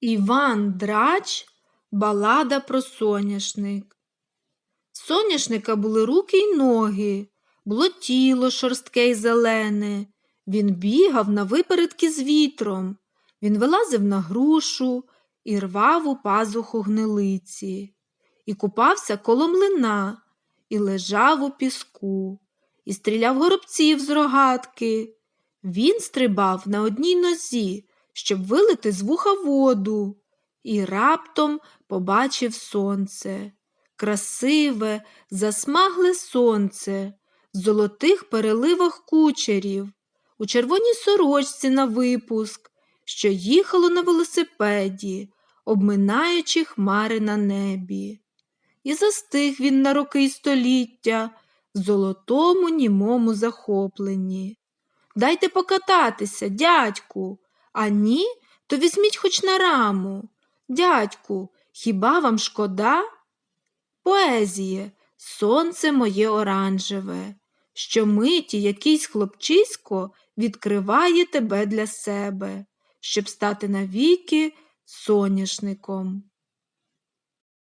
Іван Драч Балада про соняшник. Соняшника були руки й ноги, було тіло шорстке й зелене. Він бігав на випередки з вітром. Він вилазив на грушу і рвав у пазуху гнилиці, і купався коло млина, і лежав у піску, і стріляв горобців з рогатки. Він стрибав на одній нозі, щоб вилити з вуха воду, і раптом побачив сонце. Красиве, засмагле сонце, в золотих переливах кучерів, у червоній сорочці на випуск, що їхало на велосипеді, обминаючи хмари на небі. І застиг він на роки й століття в золотому німому захопленні. Дайте покататися, дядьку, а ні, то візьміть хоч на раму. Дядьку, хіба вам шкода? Поезіє, сонце моє оранжеве, що миті якийсь хлопчисько відкриває тебе для себе, щоб стати навіки соняшником.